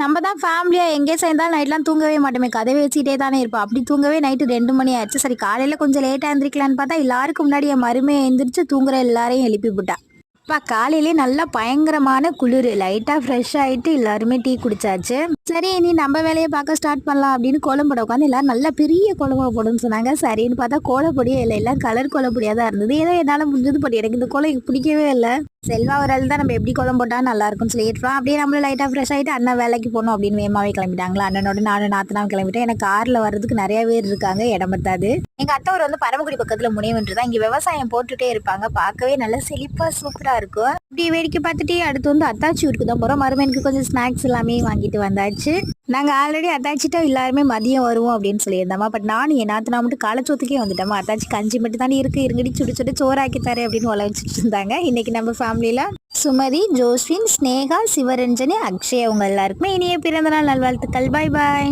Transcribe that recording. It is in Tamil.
நம்ம தான் ஃபேமிலியாக எங்கே சேர்ந்தாலும் நைட்லாம் தூங்கவே மாட்டோமே. கதவை வச்சுக்கிட்டே தானே இருப்போம். அப்படி தூங்கவே நைட்டு ரெண்டு மணி ஆயிடுச்சு சரி காலையில் கொஞ்சம் லேட்டாக எழுந்திரிக்கலான்னு பார்த்தா எல்லாருக்கும் முன்னாடி என் மருமையை எழுந்திரிச்சு தூங்குற எல்லாரையும் எழுப்பி விட்டா. அப்பா காலையிலே நல்லா பயங்கரமான குளிர். லைட்டாக ஃப்ரெஷ் ஆகிட்டு எல்லாருமே டீ குடிச்சாச்சு. சரி இனி நம்ம வேலையை பார்க்க ஸ்டார்ட் பண்ணலாம் அப்படின்னு கோலம்பட உட்காந்து எல்லாரும் நல்லா பெரிய கோலமா போடுன்னு சொன்னாங்க. சரின்னு பார்த்தா கோலப்பொடியே இல்லை. எல்லாம் கலர் கோலப்பொடியாக தான் இருந்தது. ஏதோ என்னால் முடிஞ்சது படி எனக்கு இந்த கோலம் பிடிக்கவே இல்லை. செல்வா ஒரு ஆள் தான் நம்ம எப்படி கோலம் போட்டால் நல்லா இருக்கும்னு சொல்லிட்டுருவோம் அப்படியே நம்மளும் லைட்டாக ஃப்ரெஷ் ஆகிட்டு அண்ணன் வேலைக்கு போகணும் அப்படின்னு வேகமாவே கிளம்பிட்டாங்களா? அண்ணனோட நானும் நாத்தனாவும் கிளம்பிட்டேன் எனக்கு காரில் வர்றதுக்கு நிறைய பேர் இருக்காங்க இடம் பத்தாது. எங்கள் அத்தை ஊர் வந்து பரமக்குடி பக்கத்தில் முனைவன்று தான். இங்கே விவசாயம் போட்டுகிட்டே இருப்பாங்க. பார்க்கவே நல்லா செழிப்பாக சூப்பராக இருக்கும். இப்படி வேடிக்கை பார்த்துட்டு அடுத்து வந்து அத்தாச்சி ஊருக்கு தான் போகிறோம் மருமையனுக்கு கொஞ்சம் ஸ்நாக்ஸ் எல்லாமே வாங்கிட்டு வந்தாச்சு. நாங்கள் ஆல்ரெடி அத்தாச்சிட்டா எல்லாருமே மதியம் வருவோம் அப்படின்னு சொல்லியிருந்தோமா. பட் நானும் என் நாத்தனா மட்டும் காலச்சோத்துக்கே வந்துட்டோமா. அத்தாச்சி கஞ்சி மட்டும் தானே இருக்குது இருங்கடி சுடு சுடு சோறாக்கி தரேன் அப்படின்னு உழைச்சிட்டு இருந்தாங்க. இன்னைக்கு நம்ம ஃபேமிலியில் சுமதி ஜோஸ்வின் ஸ்னேகா சிவரஞ்சனி அக்ஷய் அவங்க எல்லாருக்குமே இனிய பிறந்தநாள் நல்வாழ்த்துக்கள். பாய் பாய்